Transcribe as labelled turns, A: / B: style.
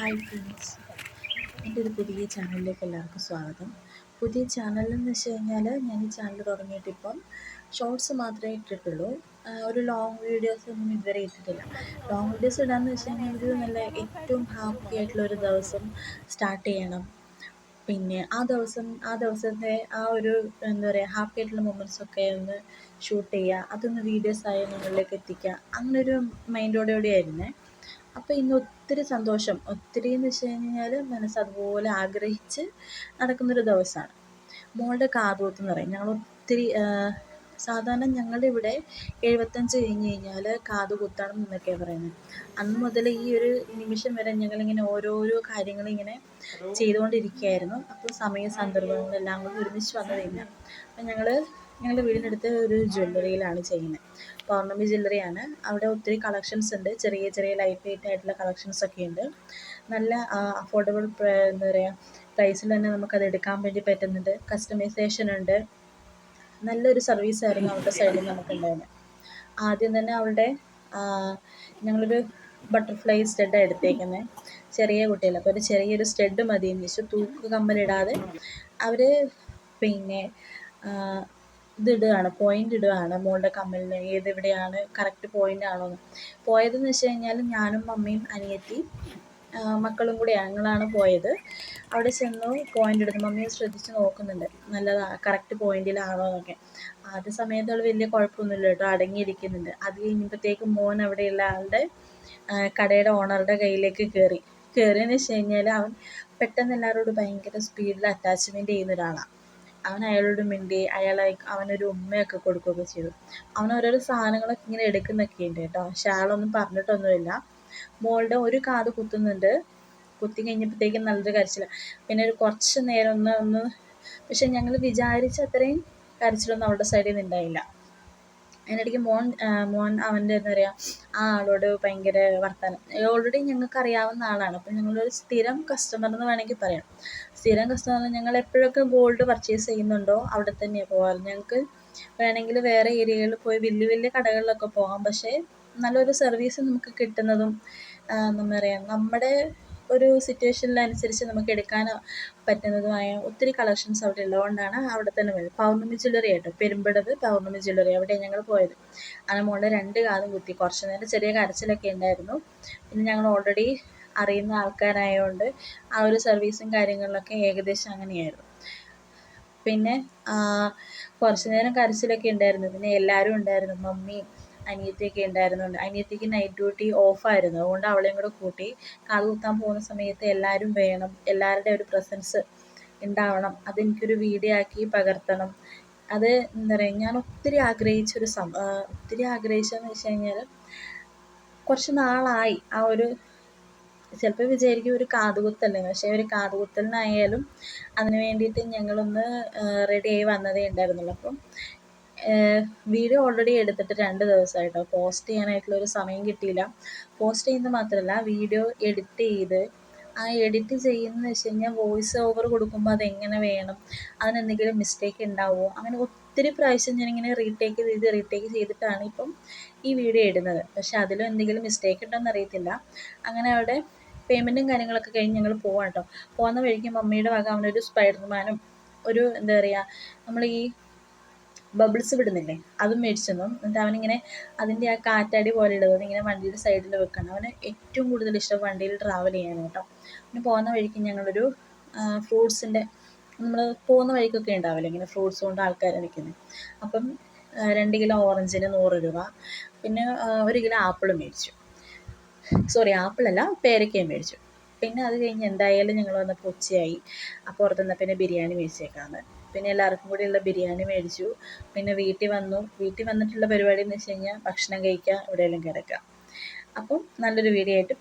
A: Hi friends എന്റെ ഒരു പുതിയ ചാനലിലേക്ക് എല്ലാവർക്കും സ്വാഗതം. പുതിയ ചാനലെന്ന് വെച്ച് കഴിഞ്ഞാൽ ഞാൻ ഈ ചാനൽ തുടങ്ങിയിട്ട് ഇപ്പം ഷോർട്സ് മാത്രമേ ഇട്ടിട്ടുള്ളൂ. ഒരു ലോങ് വീഡിയോസ് ഒന്നും ഇതുവരെ ഇട്ടിട്ടില്ല. ലോങ് വീഡിയോസ് ഇടാന്ന് വെച്ച് കഴിഞ്ഞാൽ ഒരു നല്ല ഏറ്റവും ഹാപ്പി ആയിട്ടുള്ള ഒരു ദിവസം സ്റ്റാർട്ട് ചെയ്യണം. പിന്നെ ആ ദിവസം ആ ദിവസത്തെ ആ ഒരു എന്താ പറയുക ഹാപ്പി ആയിട്ടുള്ള മൊമെന്റ്സ് ഒക്കെ ഒന്ന് ഷൂട്ട് ചെയ്യുക. അതൊന്ന് വീഡിയോസായി നിങ്ങളിലേക്ക് എത്തിക്കുക. അങ്ങനൊരു മൈൻഡോടെ ആയിരുന്നേ അപ്പോൾ ഇന്ന് ഒത്തിരി സന്തോഷം. ഒത്തിരി എന്ന് വെച്ച് കഴിഞ്ഞാൽ മനസ്സ് അതുപോലെ ആഗ്രഹിച്ച് നടക്കുന്നൊരു ദിവസമാണ് മോളുടെ കാതുകുത്ത് എന്ന് പറയും. ഞങ്ങൾ ഒത്തിരി സാധാരണ ഞങ്ങളുടെ ഇവിടെ എഴുപത്തഞ്ച് കഴിഞ്ഞ് കഴിഞ്ഞാൽ കാത് കുത്തണം എന്നൊക്കെയാണ് പറയുന്നത്. അന്ന് മുതൽ ഈ ഒരു നിമിഷം വരെ ഞങ്ങളിങ്ങനെ ഓരോരോ കാര്യങ്ങളിങ്ങനെ ചെയ്തുകൊണ്ടിരിക്കുകയായിരുന്നു. അപ്പോൾ സമയ സന്ദർഭങ്ങളെല്ലാം കൂടി ഒരുമിച്ച് വന്നതില്ല അപ്പം ഞങ്ങൾ ഞങ്ങളുടെ വീടിനടുത്ത് ഒരു ജ്വല്ലറിയിലാണ് ചെയ്യുന്നത്. പൗർണമി ജ്വല്ലറിയാണ്. അവിടെ ഒത്തിരി കളക്ഷൻസ് ഉണ്ട്. ചെറിയ ചെറിയ ലൈറ്റ് വെയിറ്റ് ആയിട്ടുള്ള കളക്ഷൻസ് ഒക്കെ ഉണ്ട്. നല്ല അഫോർഡബിൾ എന്താ പറയുക പ്രൈസിൽ തന്നെ നമുക്കത് എടുക്കാൻ വേണ്ടി പറ്റുന്നുണ്ട്. കസ്റ്റമൈസേഷൻ ഉണ്ട്. നല്ലൊരു സർവീസ് ആയിരുന്നു അവരുടെ സൈഡിൽ നമുക്കുണ്ടായിരുന്നത്. ആദ്യം തന്നെ അവളുടെ ഞങ്ങളൊരു ബട്ടർഫ്ലൈ സ്റ്റെഡാണ് എടുത്തേക്കുന്നത് ചെറിയ കുട്ടികൾ അപ്പോൾ ഒരു ചെറിയൊരു സ്റ്റെഡ് മതി എന്ന് വെച്ചു തൂക്ക് കമ്മലിടാതെ അവർ പിന്നെ ഇതിടുകയാണ് പോയിന്റ് ഇടുകയാണ് മോളുടെ കമ്മലിന് ഏത് എവിടെയാണ് കറക്റ്റ് പോയിന്റ് ആണോ പോയതെന്ന് വെച്ച് കഴിഞ്ഞാൽ ഞാനും മമ്മിയും അനിയത്തി മക്കളും കൂടെ ഞങ്ങളാണ് പോയത്. അവിടെ ചെന്നു പോയിന്റ് എടുത്തു മമ്മി ശ്രദ്ധിച്ച് നോക്കുന്നുണ്ട് നല്ലതാ കറക്റ്റ് പോയിന്റിലാണോ എന്നൊക്കെ. ആദ്യ സമയത്ത് അവൾ വലിയ കുഴപ്പമൊന്നുമില്ല കേട്ടോ അടങ്ങിയിരിക്കുന്നുണ്ട്. അത് കഴിഞ്ഞപ്പോഴത്തേക്കും മോൻ അവിടെയുള്ള ആളുടെ കടയുടെ ഓണറുടെ കയ്യിലേക്ക് കയറി കയറിയെന്ന് വെച്ച് കഴിഞ്ഞാൽ അവൻ പെട്ടെന്ന് എല്ലാവരോടും ഭയങ്കര സ്പീഡിൽ അറ്റാച്ച്മെന്റ് ചെയ്യുന്ന ഒരാളാണ് അവൻ അയാളോട് മിണ്ടി അയാളെ അവനൊരു ഉമ്മയൊക്കെ കൊടുക്കുകയൊക്കെ ചെയ്തു. അവൻ ഓരോരോ സാധനങ്ങളൊക്കെ ഇങ്ങനെ എടുക്കുന്നൊക്കെ ഉണ്ട് കേട്ടോ. പക്ഷെ അയാളൊന്നും പറഞ്ഞിട്ടൊന്നുമില്ല. മോളുടെ ഒരു കാത് കുത്തുന്നുണ്ട്. കുത്തി കഴിഞ്ഞപ്പോഴത്തേക്കും നല്ലൊരു കരച്ചില. പിന്നെ ഒരു കുറച്ച് നേരം ഒന്ന് ഒന്ന് പക്ഷെ ഞങ്ങൾ വിചാരിച്ച അത്രയും കരച്ചിലൊന്നും അവളുടെ സൈഡിൽ നിന്ന് ഉണ്ടായില്ല. അതിനിടയ്ക്ക് മോൻ മോൻ അവന്റെ എന്താ പറയുക ആ ആളോട് ഭയങ്കര വർത്തമാനം ഓൾറെഡി ഞങ്ങൾക്ക് അറിയാവുന്ന ആളാണ്. അപ്പം ഞങ്ങളൊരു സ്ഥിരം കസ്റ്റമർ എന്ന് വേണമെങ്കിൽ പറയാം. സ്ഥിരം കസ്റ്റമർ ഞങ്ങൾ എപ്പോഴൊക്കെ ഗോൾഡ് പർച്ചേസ് ചെയ്യുന്നുണ്ടോ അവിടെ തന്നെയാണ് പോകാറ് ഞങ്ങൾക്ക് വേണമെങ്കിൽ വേറെ ഏരിയകളിൽ പോയി വലിയ വലിയ കടകളിലൊക്കെ പോകാം. പക്ഷേ നല്ലൊരു സർവീസ് നമുക്ക് കിട്ടുന്നതും എന്താ പറയുക നമ്മുടെ ഒരു സിറ്റുവേഷനിലനുസരിച്ച് നമുക്ക് എടുക്കാൻ പറ്റുന്നതുമായ ഒത്തിരി കളക്ഷൻസ് അവിടെ ഉള്ളതുകൊണ്ടാണ് അവിടെ തന്നെ പോയത്. പൗർണമി ജ്വല്ലറി ആയിട്ട്? പെരുമ്പടവ് പൗർണമി ജ്വല്ലറി അവിടെ ഞങ്ങൾ പോയത്. അങ്ങനെ മോളുടെ രണ്ട് കാതും കുത്തി. കുറച്ച് നേരം ചെറിയ കരച്ചിലൊക്കെ ഉണ്ടായിരുന്നു. പിന്നെ ഞങ്ങൾ ഓൾറെഡി അറിയുന്ന ആൾക്കാരായതുകൊണ്ട് ആ ഒരു സർവീസും കാര്യങ്ങളിലൊക്കെ ഏകദേശം അങ്ങനെയായിരുന്നു. പിന്നെ കുറച്ച് നേരം കരച്ചിലൊക്കെ ഉണ്ടായിരുന്നു. പിന്നെ എല്ലാവരും ഉണ്ടായിരുന്നു. മമ്മിയും അനിയത്തിയൊക്കെ ഉണ്ടായിരുന്നുണ്ട്. അനിയത്തിക്ക് നൈറ്റ് ഡ്യൂട്ടി ഓഫായിരുന്നു അതുകൊണ്ട് അവളെയും കൂടെ കൂട്ടി കാത് കുത്താൻ പോകുന്ന സമയത്ത് എല്ലാവരും വേണം എല്ലാവരുടെ ഒരു പ്രസൻസ് ഉണ്ടാവണം. അതെനിക്കൊരു വീഡിയോ ആക്കി പകർത്തണം. അത് എന്താ പറയുക ഞാൻ ഒത്തിരി ആഗ്രഹിച്ചൊരു സം ഒത്തിരി ആഗ്രഹിച്ചതെന്ന് വെച്ച് കഴിഞ്ഞാൽ കുറച്ച് നാളായി. ആ ഒരു ചിലപ്പോൾ വിചാരിക്കും ഒരു കാതുകുത്തല്ലേ പക്ഷേ ഒരു കാതുകുത്തലിനായാലും അതിന് വേണ്ടിയിട്ട് ഞങ്ങളൊന്ന് റെഡി ആയി വന്നതേ ഉണ്ടായിരുന്നുള്ളൂ. അപ്പം വീഡിയോ ഓൾറെഡി എടുത്തിട്ട് രണ്ട് ദിവസമായിട്ടോ. പോസ്റ്റ് ചെയ്യാനായിട്ടുള്ള ഒരു സമയം കിട്ടിയില്ല. പോസ്റ്റ് ചെയ്യുന്നത് മാത്രമല്ല വീഡിയോ എഡിറ്റ് ചെയ്ത് ആ എഡിറ്റ് ചെയ്യുന്നതെന്ന് വെച്ച് കഴിഞ്ഞാൽ വോയിസ് ഓവർ കൊടുക്കുമ്പോൾ അതെങ്ങനെ വേണം? അതിനെന്തെങ്കിലും മിസ്റ്റേക്ക് ഉണ്ടാവുമോ അങ്ങനെ ഒത്തിരി പ്രാവശ്യം ഞാനിങ്ങനെ റീടേക്ക് ചെയ്ത് റീടേക്ക് ചെയ്തിട്ടാണ് ഇപ്പം ഈ വീഡിയോ ഇടുന്നത്. പക്ഷെ അതിലും എന്തെങ്കിലും മിസ്റ്റേക്ക് ഉണ്ടോയെന്ന് അറിയത്തില്ല. അങ്ങനെ അവിടെ പേയ്മെന്റും കാര്യങ്ങളൊക്കെ കഴിഞ്ഞ് ഞങ്ങൾ പോവാം കേട്ടോ പോകുന്ന വഴിക്ക് മമ്മിയുടെ വക അവനൊരു സ്പൈഡർമാനും ഒരു എന്താ പറയുക നമ്മൾ ഈ ബബിൾസ് വിടുന്നില്ലേ? അതും മേടിച്ചു തന്നു എന്നിട്ട് അവനിങ്ങനെ അതിന്റെ ആ കാറ്റാടി പോലെ ഉള്ളത് ഇങ്ങനെ വണ്ടിയുടെ സൈഡിൽ വെക്കണം. അവന് ഏറ്റവും കൂടുതൽ ഇഷ്ടം വണ്ടിയിൽ ട്രാവൽ ചെയ്യാൻ കേട്ടോ. പിന്നെ പോകുന്ന വഴിക്ക് ഞങ്ങളൊരു ഫ്രൂട്ട്സിന്റെ നമ്മൾ പോകുന്ന വഴിക്കൊക്കെ ഉണ്ടാവില്ലേ? ഇങ്ങനെ ഫ്രൂട്ട്സ് കൊണ്ട് ആൾക്കാർ നിൽക്കുന്നത് അപ്പം രണ്ട് കിലോ ഓറഞ്ചിന് നൂറ് രൂപ. പിന്നെ ഒരു കിലോ ആപ്പിൾ മേടിച്ചു. സോറി ആപ്പിളല്ല പേരക്കയും മേടിച്ചു. പിന്നെ അത് കഴിഞ്ഞ് എന്തായാലും ഞങ്ങൾ വന്നപ്പോൾ ഉച്ചയായി. അപ്പോൾ പുറത്തുനിന്ന് പിന്നെ ബിരിയാണി മേടിച്ചേക്കാന്ന്. പിന്നെ എല്ലാവർക്കും കൂടിയുള്ള ബിരിയാണി മേടിച്ചു. പിന്നെ വീട്ടിൽ വന്നു. വീട്ടിൽ വന്നിട്ടുള്ള പരിപാടി എന്ന് വെച്ച് കഴിഞ്ഞാൽ ഭക്ഷണം കഴിക്കുക എവിടെയെങ്കിലും കിടക്കുക അപ്പം നല്ലൊരു വീഡിയോ ആയിട്ട്